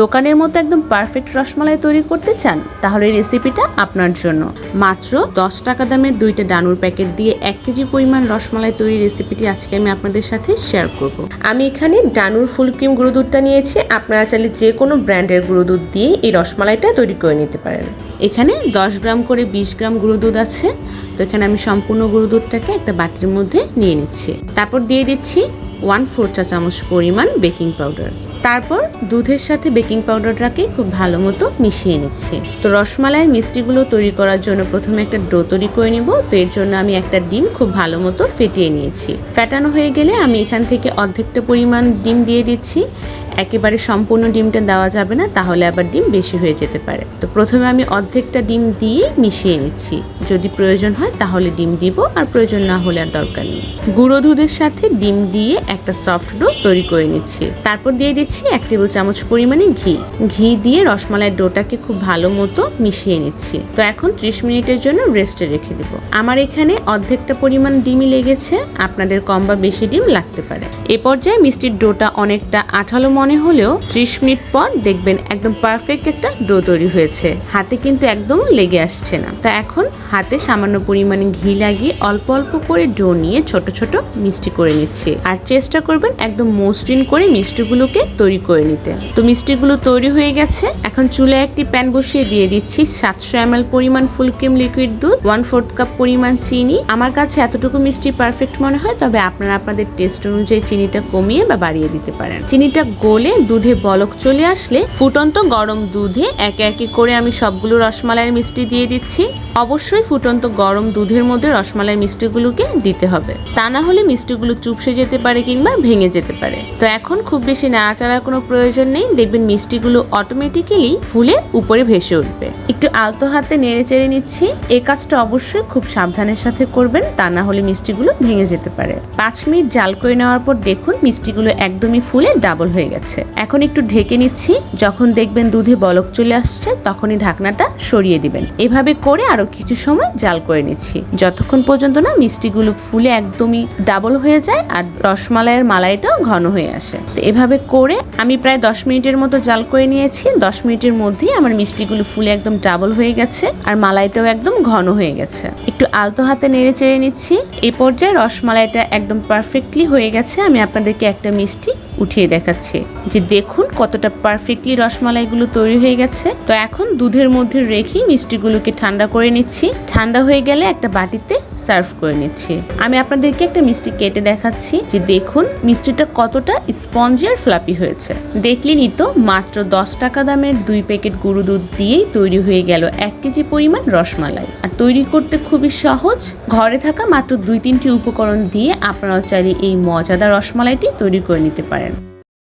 দোকানের মতো একদম পারফেক্ট রসমালাই তৈরি করতে চান, তাহলে রেসিপিটা আপনার জন্য। মাত্র দশ টাকা দামের দুইটা ডানুর প্যাকেট দিয়ে এক কেজি পরিমাণ রসমালাই তৈরি রেসিপিটি আজকে আমি আপনাদের সাথে শেয়ার করব। আমি এখানে ডানুর ফুল ক্রিম গুঁড়ো দুধটা নিয়েছি, আপনারা চাইলে যে কোনো ব্র্যান্ডের গুঁড়ো দুধ দিয়ে এই রসমালাইটা তৈরি করে নিতে পারেন। এখানে দশ গ্রাম করে বিশ গ্রাম গুঁড়ো দুধ আছে, তো এখানে আমি সম্পূর্ণ গুঁড়ো দুধটাকে একটা বাটির মধ্যে নিয়ে নিচ্ছি। তারপর দিয়ে দিচ্ছি ওয়ান ফোর চা চামচ পরিমাণ বেকিং পাউডার তারপর দুধের সাথে বেকিং পাউডারটাকে খুব ভালো মতো মিশিয়ে নিচ্ছি। তো রসমালাই মিষ্টিগুলো তৈরি করার জন্য প্রথমে একটা ডো তৈরি করে নিব। তো এর জন্য আমি একটা ডিম খুব ভালো মতো ফেটিয়ে নিয়েছি। ফেটানো হয়ে গেলে আমি এখান থেকে অর্ধেকটা পরিমাণ ডিম দিয়ে দিচ্ছি। একেবারে সম্পূর্ণ ডিমটা দেওয়া যাবে না, তাহলে আবার ডিম বেশি হয়ে যেতে পারে। তো প্রথমে আমি অর্ধেকটা ডিম দিয়ে মিশিয়ে নিচ্ছি। যদি প্রয়োজন হয় তাহলে ডিম দিব, আর প্রয়োজন না হলে আর দরকার নেই। গুঁড়ো দুধের সাথে ডিম দিয়ে একটা সফট ডো তৈরি করে নিচ্ছি। তারপর দিয়ে দিচ্ছি এক টেবিল চামচ পরিমাণে ঘি। ঘি দিয়ে রসমালাইয়ের ডোটাকে খুব ভালো মতো মিশিয়ে নিচ্ছি। তো এখন ত্রিশ মিনিটের জন্য রেস্টে রেখে দেব। আমার এখানে অর্ধেকটা পরিমাণ ডিমই লেগেছে। আপনাদের কম বা বেশি ডিম লাগতে পারে। এ পর্যায়ে মিষ্টির ডোটা অনেকটা আঠালো মনে হলেও ত্রিশ মিনিট পর দেখবেন একদম পারফেক্ট একটা ডো তৈরি হয়েছে। হাতে কিন্তু একদম লেগে আসছে না। তা এখন হাতে সামান্য পরিমাণে ঘি লাগিয়ে অল্প অল্প করে ডো নিয়ে ছোট ছোট মিষ্টি করে নিচ্ছি। আর চেষ্টা করবেন একদম মসৃণ করে মিষ্টিগুলোকে তৈরি করে নিতে। তো মিষ্টিগুলো তৈরি হয়ে গেছে। এখন চুলে একটি প্যান বসিয়ে দিয়ে দিচ্ছি সাতশো এম পরিমাণ ফুল ক্রিম লিকুইড দুধ ওয়ান ফোর্থ কাপ পরিমাণ চিনি। আমার কাছে এতটুকু মিষ্টি পারফেক্ট মনে হয়, তবে আপনারা আপনাদের টেস্ট অনুযায়ী চিনিটা কমিয়ে বা বাড়িয়ে দিতে পারেন। চিনিটা গলে দুধে বলক চলে আসলে ফুটন্ত গরম দুধে একে একে করে আমি সবগুলো রসমালাইয়ের মিষ্টি দিয়ে দিচ্ছি। অবশ্যই ফুটন্ত গরম দুধের মধ্যে রসমালাই মিষ্টিগুলোকে দিতে হবে। তা না হলে মিষ্টিগুলো চুপসে যেতে পারে কিংবা ভেঙে যেতে পারে। তো এখন খুব বেশি নাড়াচাড়ার কোনো প্রয়োজন নেই। দেখবেন মিষ্টিগুলো অটোমেটিক্যালি ফুলে উপরে ভেসে উঠবে। একটু আলতো হাতে নেড়ে চেড়ে নিচ্ছি। এই কাজটা অবশ্যই খুব সাবধানের সাথে করবেন। তা না হলে মিষ্টিগুলো ভেঙে যেতে পারে। পাঁচ মিনিট জাল করে নেওয়ার পর দেখুন মিষ্টিগুলো একদমই ফুলে ডাবল হয়ে গেছে। এখন একটু ঢেকে নিচ্ছি। যখন দেখবেন দুধে বলক চলে আসছে, তখনই ঢাকনাটা সরিয়ে দিবেন। এভাবে করে আরও কিছু সময় জাল করে নিচ্ছি। যতক্ষণ পর্যন্ত না মিষ্টিগুলো ফুলে একদমই ডাবল হয়ে যায় আর রসমালাইয়ের মালাইটাও ঘন হয়ে আসে। তো এভাবে করে আমি প্রায় দশ মিনিটের মতো জাল করে নিয়েছি। দশ মিনিটের মধ্যেই আমার মিষ্টিগুলো ফুলে একদম ডাবল হয়ে গেছে আর মালাইটাও একদম ঘন হয়ে গেছে। একটু আলতো হাতে নেড়ে চেড়ে নিচ্ছি। এই পর্যায়ে রসমালাইটা একদম পারফেক্টলি হয়ে গেছে। আমি আপনাদেরকে একটা মিষ্টি উঠিয়ে দেখাচ্ছে যে দেখুন কতটা পারফেক্টলি রসমালাইগুলো তৈরি হয়ে গেছে। তো এখন দুধের মধ্যে রেখে মিষ্টিগুলোকে ঠান্ডা করে নিচ্ছি। ঠান্ডা হয়ে গেলে একটা বাটিতে সার্ভ করে নিচ্ছি। আমি আপনাদেরকে একটা মিষ্টি কেটে দেখাচ্ছি যে দেখুন মিষ্টিটা কতটা স্পঞ্জি আর ফ্লাপি হয়েছে। দেখলেনই তো, মাত্র দশ টাকা দামের দুই প্যাকেট গুঁড়ো দুধ দিয়েই তৈরি হয়ে গেল এক কেজি পরিমাণ রসমালাই। আর তৈরি করতে খুবই সহজ। ঘরে থাকা মাত্র দুই তিনটি উপকরণ দিয়ে আপনারা চাইলে এই মজাদার রসমালাইটি তৈরি করে নিতে পারেন।